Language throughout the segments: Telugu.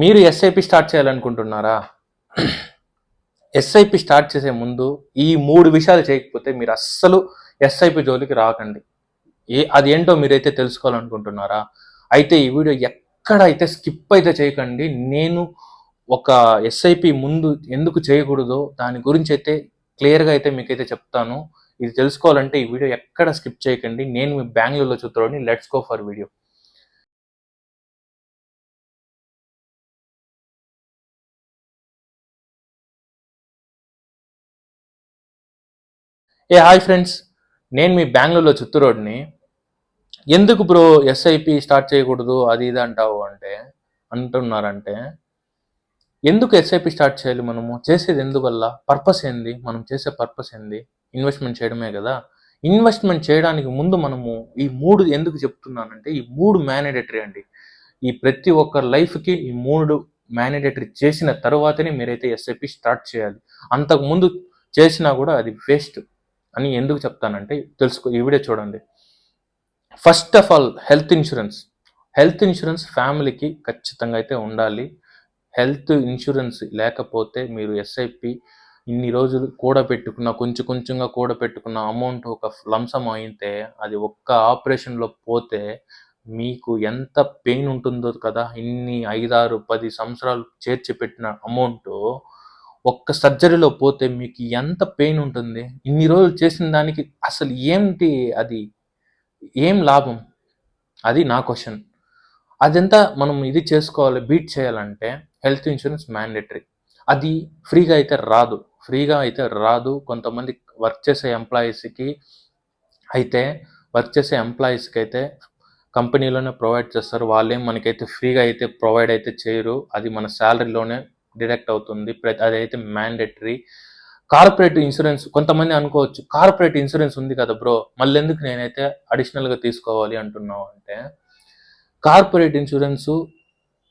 మీరు ఎస్ఐపి స్టార్ట్ చేయాలనుకుంటున్నారా? ఎస్ఐపి స్టార్ట్ చేసే ముందు ఈ మూడు విషయాలు చేయకపోతే మీరు అస్సలు ఎస్ఐపి జోలికి రాకండి. ఏ అది ఏంటో మీరైతే తెలుసుకోవాలనుకుంటున్నారా? అయితే ఈ వీడియో ఎక్కడ అయితే స్కిప్ అయితే చేయకండి. నేను ఒక ఎస్ఐపి ముందు ఎందుకు చేయకూడదో దాని గురించి అయితే క్లియర్గా అయితే మీకైతే చెప్తాను. ఇది తెలుసుకోవాలంటే ఈ వీడియో ఎక్కడ స్కిప్ చేయకండి. నేను మీ బెంగళూరులో చూద్దామని లెట్స్ గో ఫర్ వీడియో ఏ హాయ్ ఫ్రెండ్స్ నేను మీ బెంగళూరులో చిత్తూరోడ్ని. ఎందుకు బ్రో ఎస్ఐపి స్టార్ట్ చేయకూడదు? అది ఇది అంటావు అంటే అంటున్నారంటే ఎందుకు ఎస్ఐపి స్టార్ట్ చేయాలి మనము? చేసేది ఎందువల్ల? పర్పస్ ఏంది? మనం చేసే పర్పస్ ఏంది? ఇన్వెస్ట్మెంట్ చేయడమే కదా. ఇన్వెస్ట్మెంట్ చేయడానికి ముందు మనము ఈ మూడు ఎందుకు చెప్తున్నానంటే ఈ మూడు మ్యానిడేటరీ అండి. ఈ ప్రతి ఒక్క లైఫ్కి ఈ మూడు మ్యానిడేటరీ చేసిన తర్వాతనే మీరైతే ఎస్ఐపి స్టార్ట్ చేయాలి. అంతకు ముందు చేసినా కూడా అది వేస్ట్ అని ఎందుకు చెప్తానంటే తెలుసుకో ఈ వీడియో చూడండి. First of all health insurance health insurance ఫ్యామిలీకి ఖచ్చితంగా అయితే ఉండాలి. హెల్త్ ఇన్సూరెన్స్ లేకపోతే మీరు ఎస్ఐపి ఇన్ని రోజులు కూడా పెట్టుకున్న కొంచెం కొంచెంగా కూడా పెట్టుకున్న అమౌంట్ ఒక లంసం అయితే అది ఒక్క ఆపరేషన్లో పోతే మీకు ఎంత పెయిన్ ఉంటుందో కదా ఇన్ని ఐదారు పది సంవత్సరాలు చేర్చి పెట్టిన అమౌంట్ ఒక్క సర్జరీలో పోతే మీకు ఎంత పెయిన్ ఉంటుంది? ఇన్ని రోజులు చేసిన దానికి అసలు ఏంటి అది? ఏం లాభం? అది నా క్వశ్చన్. అదంతా మనం ఇది చేసుకోవాలి బీట్ చేయాలంటే హెల్త్ ఇన్సూరెన్స్ మ్యాండేటరీ. అది ఫ్రీగా అయితే రాదు. ఫ్రీగా అయితే రాదు. కొంతమంది వర్క్ చేసే ఎంప్లాయీస్కి అయితే వర్క్ చేసే ఎంప్లాయీస్కి అయితే కంపెనీలోనే ప్రొవైడ్ చేస్తారు. వాళ్ళేం మనకైతే ఫ్రీగా అయితే ప్రొవైడ్ అయితే చేయరు. అది మన శాలరీలోనే డిడక్ట్ అవుతుంది. ప్రతి అదైతే మ్యాండేటరీ. కార్పొరేట్ ఇన్సూరెన్స్ కొంతమంది అనుకోవచ్చు కార్పొరేట్ ఇన్సూరెన్స్ ఉంది కదా బ్రో మళ్ళీ ఎందుకు నేనైతే అడిషనల్గా తీసుకోవాలి అంటున్నావు అంటే కార్పొరేట్ ఇన్సూరెన్స్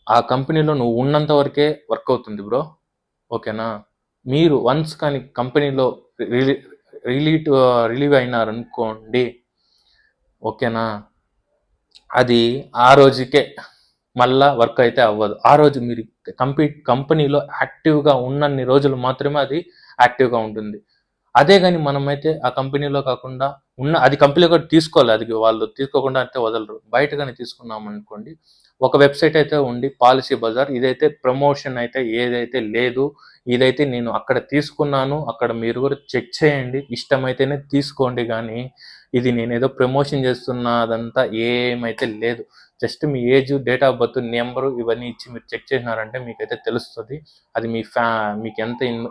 ఆ కంపెనీలో నువ్వు ఉన్నంత వరకే వర్క్ అవుతుంది బ్రో ఓకేనా? మీరు వన్స్ కానీ కంపెనీలో రిలీ రిలీట్ రిలీవ్ అయినారనుకోండి ఓకేనా? అది ఆ రోజుకే. మళ్ళా వర్క్ అయితే అవ్వదు. ఆ రోజు మీరు కంపీ కంపెనీలో యాక్టివ్గా ఉన్నన్ని రోజులు మాత్రమే అది యాక్టివ్గా ఉంటుంది. అదే కానీ మనమైతే ఆ కంపెనీలో కాకుండా ఉన్న అది కంపెనీలో కూడా తీసుకోవాలి. అది వాళ్ళు తీసుకోకుండా అయితే వదలరు. బయట కానీ తీసుకున్నాం అనుకోండి ఒక వెబ్సైట్ అయితే ఉండి పాలసీ బజార్. ఇదైతే ప్రమోషన్ అయితే ఏదైతే లేదు ఇదైతే నేను అక్కడ తీసుకున్నాను అక్కడ మీరు కూడా చెక్ చేయండి. ఇష్టమైతేనే తీసుకోండి కానీ ఇది నేను ఏదో ప్రమోషన్ చేస్తున్నదంతా ఏమైతే లేదు. Just me age date of birth number ఇవన్నీ ఇచ్చి మీరు చెక్ చేసినారంటే మీకైతే తెలుస్తుంది. అది మీ ఫ్యా మీకు ఎంత ఇన్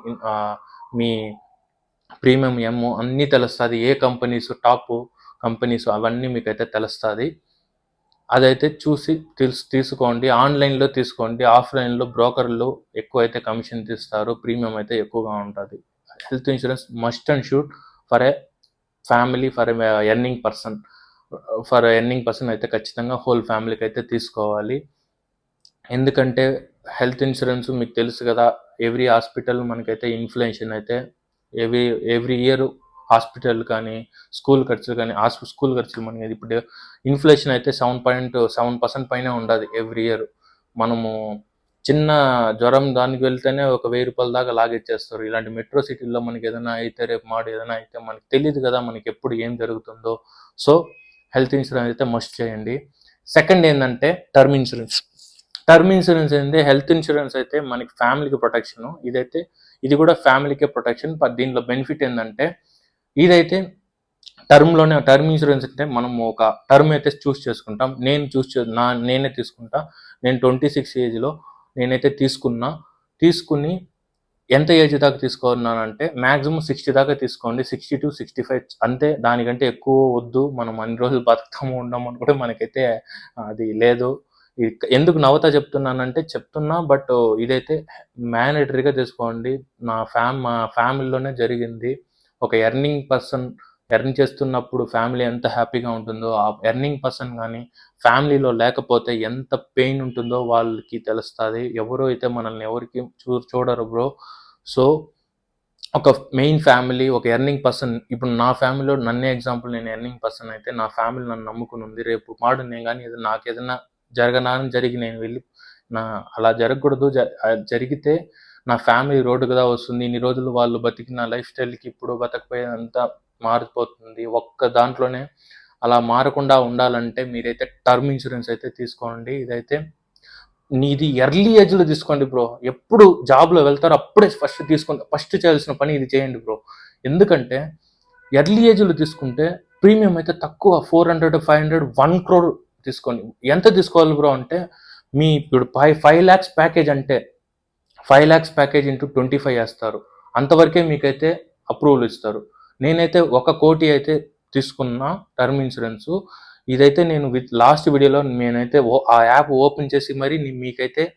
మీ ప్రీమియం ఎమ్ అన్నీ తెలుస్తుంది. ఏ కంపెనీస్ టాప్ కంపెనీస్ అవన్నీ మీకైతే తెలుస్తుంది. అదైతే చూసి తెలుసు తీసుకోండి. ఆన్లైన్లో తీసుకోండి. ఆఫ్లైన్లో బ్రోకర్లు ఎక్కువ అయితే కమిషన్ తీస్తారు. ప్రీమియం అయితే ఎక్కువగా ఉంటుంది. Health insurance must and should for a family for earning person. For earning person అయితే ఖచ్చితంగా హోల్ ఫ్యామిలీకి అయితే తీసుకోవాలి. ఎందుకంటే హెల్త్ ఇన్సూరెన్స్ మీకు తెలుసు కదా ఎవ్రీ హాస్పిటల్ మనకైతే ఇన్ఫ్లేషన్ అయితే ఎవ్రీ ఎవ్రీ ఇయర్ హాస్పిటల్ కానీ స్కూల్ ఖర్చులు కానీ హాస్పి స్కూల్ ఖర్చులు మనకి ఇప్పుడు ఇన్ఫ్లేషన్ అయితే సెవెన్ పాయింట్ సెవెన్ పర్సెంట్ పైన ఉండదు ఎవ్రీ ఇయర్. మనము చిన్న జ్వరం దానికి వెళ్తేనే ఒక వెయ్యి రూపాయల దాకా లాగేచ్చేస్తారు. ఇలాంటి మెట్రో సిటీల్లో మనకి ఏదైనా అయితే రేపు మాడు ఏదైనా అయితే మనకి తెలియదు కదా మనకి ఎప్పుడు ఏం జరుగుతుందో. సో హెల్త్ ఇన్సూరెన్స్ అయితే మస్ట్ చేయండి. సెకండ్ ఏంటంటే టర్మ్ ఇన్సూరెన్స్. టర్మ్ ఇన్సూరెన్స్ ఏంటంటే హెల్త్ ఇన్సూరెన్స్ అయితే మనకి ఫ్యామిలీకి ప్రొటెక్షన్. ఇదైతే ఇది కూడా ఫ్యామిలీకే ప్రొటెక్షన్. దీనిలో బెనిఫిట్ ఏంటంటే ఇదైతే టర్మ్లోనే టర్మ్ ఇన్సూరెన్స్ అంటే మనం ఒక టర్మ్ అయితే చూస్ చేసుకుంటాం. నేను చూస్ చే నా నేనే తీసుకుంటా. నేను ట్వంటీ సిక్స్ ఏజ్లో నేనైతే తీసుకున్నా. తీసుకుని ఎంత ఏజ్ దాకా తీసుకున్నానంటే మ్యాక్సిమం సిక్స్టీ దాకా తీసుకోండి. సిక్స్టీ టు సిక్స్టీ ఫైవ్ అంతే దానికంటే ఎక్కువ వద్దు. మనం అన్ని రోజులు బతుకుతాము ఉండము కూడా మనకైతే అది లేదు. ఎందుకు నవ్వుతా చెప్తున్నానంటే చెప్తున్నా బట్ ఇదైతే మ్యానేటరీగా తీసుకోండి. నా ఫ్యామ్ మా ఫ్యామిలీలోనే జరిగింది. ఒక ఎర్నింగ్ పర్సన్ ఎర్న్ చేస్తున్నప్పుడు ఫ్యామిలీ ఎంత హ్యాపీగా ఉంటుందో ఆ ఎర్నింగ్ పర్సన్ కానీ ఫ్యామిలీలో లేకపోతే ఎంత పెయిన్ ఉంటుందో వాళ్ళకి తెలుస్తుంది. ఎవరో అయితే మనల్ని ఎవరికి చూ చూడరు బ్రో. సో ఒక మెయిన్ ఫ్యామిలీ ఒక ఎర్నింగ్ పర్సన్ ఇప్పుడు నా ఫ్యామిలీలో నన్నే ఎగ్జాంపుల్ నేను ఎర్నింగ్ పర్సన్ అయితే నా ఫ్యామిలీ నన్ను నమ్ముకుని ఉంది. రేపు మాడు నేను కానీ ఏదైనా నాకు ఏదైనా జరగనాని జరిగి నేను వెళ్ళి నా అలా జరగకూడదు. జ- జరిగితే నా ఫ్యామిలీ రోడ్డు కదా వస్తుంది. ఇన్ని రోజులు వాళ్ళు బతికిన లైఫ్ స్టైల్కి ఇప్పుడు బతకపోయేదంతా మారిపోతుంది. ఒక్క దాంట్లోనే అలా మారకుండా ఉండాలంటే మీరైతే టర్మ్ ఇన్సూరెన్స్ అయితే తీసుకోండి. ఇదైతే నీది ఎర్లీ ఏజ్లో తీసుకోండి బ్రో. ఎప్పుడు జాబ్లో వెళ్తారో అప్పుడే ఫస్ట్ తీసుకోండి ఫస్ట్ చేయాల్సిన పని ఇది చేయండి బ్రో. ఎందుకంటే ఎర్లీ ఏజ్లో తీసుకుంటే ప్రీమియం అయితే తక్కువ. Four hundred five hundred one crore తీసుకోండి. ఎంత తీసుకోవాలి బ్రో అంటే మీ ఇప్పుడు ఫైవ్ ఫైవ్ ల్యాక్స్ ప్యాకేజ్ అంటే five lakhs package into twenty five వేస్తారు. అంతవరకే మీకైతే అప్రూవల్ ఇస్తారు. నేనైతే ఒక కోటి అయితే తీసుకున్న టర్మ్ ఇన్సూరెన్స్. ఇదైతే నేను విత్ లాస్ట్ వీడియోలో నేనైతే ఓ- ఆ యాప్ ఓపెన్ చేసి మరి మీకైతే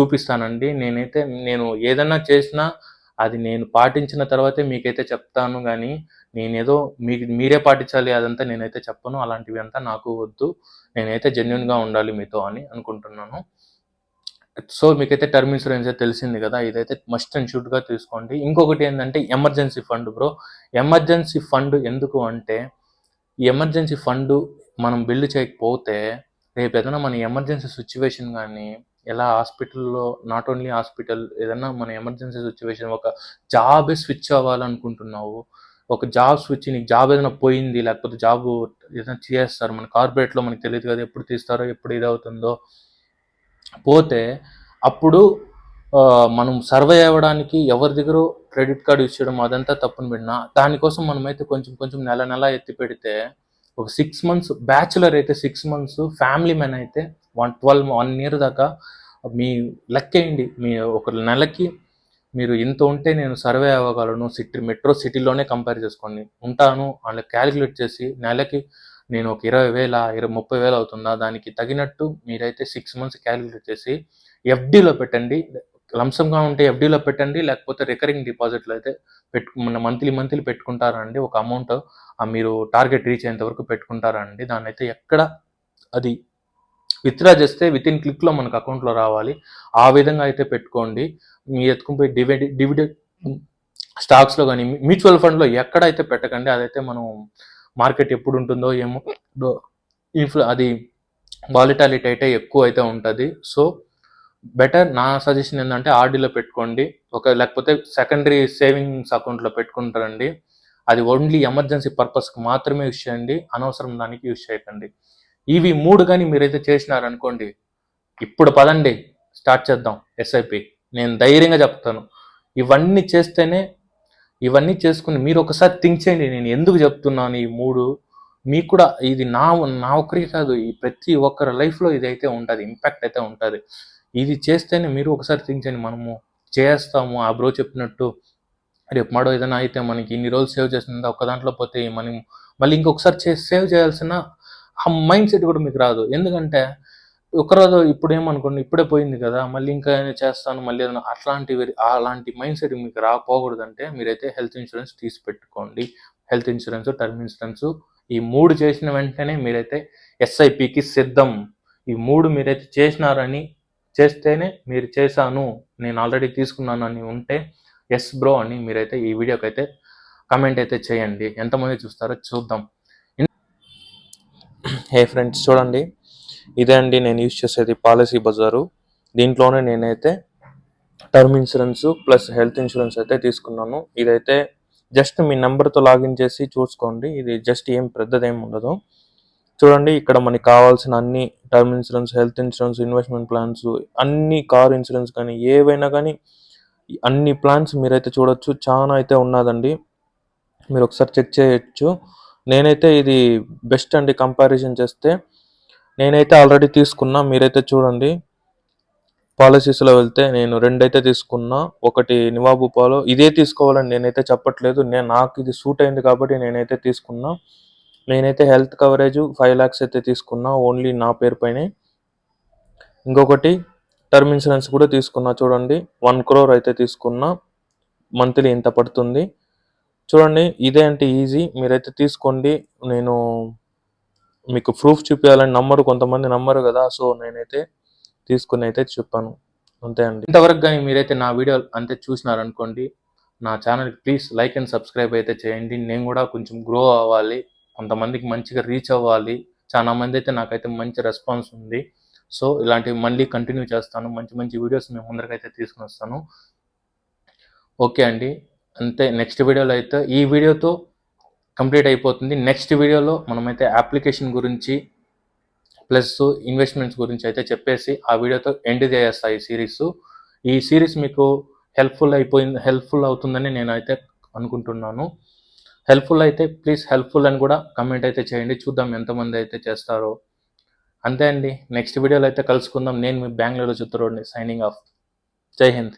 చూపిస్తానండి. నేనైతే నేను ఏదన్నా చేసినా అది నేను పాటించిన తర్వాతే మీకైతే చెప్తాను కానీ నేనేదో మీ మీరే పాటించాలి అదంతా నేనైతే చెప్పను. అలాంటివి అంతా నాకు వద్దు. నేనైతే జెన్యున్గా ఉండాలి మీతో అని అనుకుంటున్నాను. సో మీకైతే టర్మ్ ఇన్సూరెన్స్ అయితే తెలిసింది కదా ఇదైతే మస్ట్ అండ్ షుడ్గా తీసుకోండి. ఇంకొకటి ఏంటంటే emergency fund bro emergency fund ఎందుకు అంటే ఎమర్జెన్సీ ఫండ్ మనం బిల్డ్ చేయకపోతే రేపు ఏదైనా మన ఎమర్జెన్సీ సిచ్యువేషన్ కానీ ఎలా హాస్పిటల్లో నాట్ ఓన్లీ హాస్పిటల్ ఏదైనా మన ఎమర్జెన్సీ సిచ్యువేషన్ ఒక జాబ్ స్విచ్ అవ్వాలనుకుంటున్నావు ఒక జాబ్ స్విచ్ నీకు జాబ్ ఏదైనా పోయింది లేకపోతే జాబ్ ఏదైనా చేస్తారు మన కార్పొరేట్లో మనకి తెలియదు కదా ఎప్పుడు తీస్తారో ఎప్పుడు ఇదవుతుందో పోతే అప్పుడు మనం సర్వే అవ్వడానికి ఎవరి దగ్గర క్రెడిట్ కార్డు ఇచ్చడం అదంతా తప్పును పెట్టినా దానికోసం మనమైతే కొంచెం కొంచెం నెల నెల ఎత్తి పెడితే ఒక సిక్స్ మంత్స్ బ్యాచులర్ అయితే సిక్స్ మంత్స్ ఫ్యామిలీ మ్యాన్ అయితే వన్ ట్వెల్వ్ వన్ ఇయర్ దాకా మీ లెక్కేయండి మీ ఒక నెలకి మీరు ఇంత ఉంటే నేను సర్వే అవ్వగలను. సిటీ మెట్రో సిటీలోనే కంపేర్ చేసుకోండి. ఉంటాను అలా క్యాలిక్యులేట్ చేసి నెలకి నేను ఒక ఇరవై వేల ఇరవై ముప్పై వేలు అవుతుందా? దానికి తగినట్టు మీరైతే సిక్స్ మంత్స్ క్యాలిక్యులేట్ చేసి ఎఫ్డీలో పెట్టండి. లంసంగా ఉంటే ఎఫ్డీలో పెట్టండి లేకపోతే రికరింగ్ డిపాజిట్లో అయితే పెట్టు మంత్లీ మంత్లీ పెట్టుకుంటారండి ఒక అమౌంట్ మీరు టార్గెట్ రీచ్ అయ్యేంత వరకు పెట్టుకుంటారండి దాన్ని అయితే ఎక్కడ అది విత్డ్రా చేస్తే విత్ ఇన్ క్లిక్లో మనకు అకౌంట్లో రావాలి. ఆ విధంగా అయితే పెట్టుకోండి. మీ ఎత్తుకుని పోయి డివిడెండ్ డివిడెండ్ స్టాక్స్లో కానీ మ్యూచువల్ ఫండ్లో ఎక్కడైతే పెట్టకండి అదైతే మనం మార్కెట్ ఎప్పుడు ఉంటుందో ఏమో ఇన్ఫ్లు అది వాలిటాలిటీ అయితే ఎక్కువ అయితే ఉంటుంది. సో బెటర్ నా సజెషన్ ఏంటంటే ఆర్డీలో పెట్టుకోండి. ఒక లేకపోతే సెకండరీ సేవింగ్స్ అకౌంట్లో పెట్టుకుంటారండి. అది ఓన్లీ ఎమర్జెన్సీ పర్పస్కి మాత్రమే యూస్ చేయండి. అనవసరం దానికి యూస్ చేయకండి. ఇవి మూడు కానీ మీరైతే చేసినారనుకోండి ఇప్పుడు పదండి స్టార్ట్ చేద్దాం ఎస్ఐపి నేను ధైర్యంగా చెప్తాను. ఇవన్నీ చేస్తేనే ఇవన్నీ చేసుకుని మీరు ఒకసారి థింక్ చేయండి నేను ఎందుకు చెప్తున్నాను ఈ మూడు? మీకు కూడా ఇది నా నా ఒక్కరికి కాదు ఈ ప్రతి ఒక్కరి లైఫ్లో ఇది అయితే ఉంటుంది ఇంపాక్ట్ అయితే ఉంటుంది. ఇది చేస్తేనే మీరు ఒకసారి థింక్ చేయండి మనము చేస్తాము. ఆ బ్రో చెప్పినట్టు రేపు మాడో ఏదైనా అయితే మనకి ఇన్ని రోజులు సేవ్ చేసింది ఒక దాంట్లో పోతే మనం మళ్ళీ ఇంకొకసారి సేవ్ చేయాల్సిన ఆ మైండ్ సెట్ కూడా మీకు రాదు. ఎందుకంటే ఒకరోజు ఇప్పుడు ఏమనుకోండి ఇప్పుడే పోయింది కదా మళ్ళీ ఇంకా ఏమైనా చేస్తాను మళ్ళీ ఏదైనా అట్లాంటివి అలాంటి మైండ్ సెట్ మీకు రాపోకూడదంటే మీరైతే హెల్త్ ఇన్సూరెన్స్ తీసి పెట్టుకోండి హెల్త్ ఇన్సూరెన్స్ టర్మ్ ఇన్సూరెన్స్ ఈ మూడు చేసిన వెంటనే మీరైతే ఎస్ఐపికి సిద్ధం. ఈ మూడు మీరైతే చేసినారని చేస్తేనే మీరు చేశాను నేను ఆల్రెడీ తీసుకున్నాను అని ఉంటే ఎస్ బ్రో అని మీరైతే ఈ వీడియోకి అయితే కమెంట్ అయితే చేయండి. ఎంతమంది చూస్తారో చూద్దాం. హే ఫ్రెండ్స్ చూడండి. ఇదే అండి నేను యూజ్ చేసేది పాలసీ బజారు. దీంట్లోనే నేనైతే term insurance plus health insurance అయితే తీసుకున్నాను. ఇదైతే జస్ట్ మీ నెంబర్తో లాగిన్ చేసి చూసుకోండి. ఇది జస్ట్ ఏం పెద్దదేం ఉండదు. చూడండి ఇక్కడ మనకి కావాల్సిన అన్ని term insurance health insurance investment plans అన్ని కార్ ఇన్సూరెన్స్ కానీ ఏవైనా కానీ అన్ని ప్లాన్స్ మీరైతే చూడొచ్చు. చాలా అయితే ఉన్నదండి. మీరు ఒకసారి చెక్ చేయొచ్చు. నేనైతే ఇది బెస్ట్ అండి కంపారిజన్ చేస్తే. నేనైతే ఆల్రెడీ తీసుకున్నా మీరైతే చూడండి. పాలసీస్లో వెళ్తే నేను రెండైతే తీసుకున్నా. ఒకటి నివాబు పాలో ఇదే తీసుకోవాలని నేనైతే చెప్పట్లేదు. నేను నాకు ఇది సూట్ అయింది కాబట్టి నేనైతే తీసుకున్నా. నేనైతే హెల్త్ కవరేజ్ ఫైవ్ ల్యాక్స్ అయితే తీసుకున్నా ఓన్లీ నా పేరు పైనే. ఇంకొకటి టర్మ్ ఇన్సూరెన్స్ కూడా తీసుకున్నా చూడండి. వన్ క్రోర్ అయితే తీసుకున్నా. మంత్లీ ఇంత పడుతుంది. చూడండి ఇదే అంటే ఈజీ మీరైతే తీసుకోండి. నేను మీకు ప్రూఫ్ చూపించాలని నమ్మరు కొంతమంది నమ్మరు కదా సో నేనైతే తీసుకుని అయితే చెప్పాను. అంతే అండి ఇంతవరకు కానీ మీరైతే నా వీడియో అంతే చూసినారనుకోండి నా ఛానల్కి ప్లీజ్ లైక్ అండ్ సబ్స్క్రైబ్ అయితే చేయండి. నేను కూడా కొంచెం గ్రో అవ్వాలి కొంతమందికి మంచిగా రీచ్ అవ్వాలి. చాలా మంది అయితే నాకైతే మంచి రెస్పాన్స్ ఉంది. సో ఇలాంటివి మళ్ళీ కంటిన్యూ చేస్తాను. మంచి మంచి వీడియోస్ మేము ముందరకైతే తీసుకుని వస్తాను ఓకే అండి. అంతే నెక్స్ట్ వీడియోలో అయితే ఈ వీడియోతో కంప్లీట్ అయిపోతుంది. నెక్స్ట్ వీడియోలో మనమైతే అప్లికేషన్ గురించి ప్లస్ ఇన్వెస్ట్మెంట్స్ గురించి అయితే చెప్పేసి ఆ వీడియోతో ఎండ్ చేస్తా ఈ సిరీస్ ఈ సిరీస్ మీకు హెల్ప్ఫుల్ అయిపోయింది హెల్ప్ఫుల్ అవుతుందని నేనైతే అనుకుంటున్నాను. హెల్ప్ఫుల్ అయితే ప్లీజ్ హెల్ప్ఫుల్ అని కూడా కమెంట్ అయితే చేయండి. చూద్దాం ఎంతమంది అయితే చేస్తారో. అంతే అండి. నెక్స్ట్ వీడియోలో అయితే కలుసుకుందాం. నేను మీ బెంగళూరు చిత్తూరుని సైనింగ్ ఆఫ్ జై హింద్.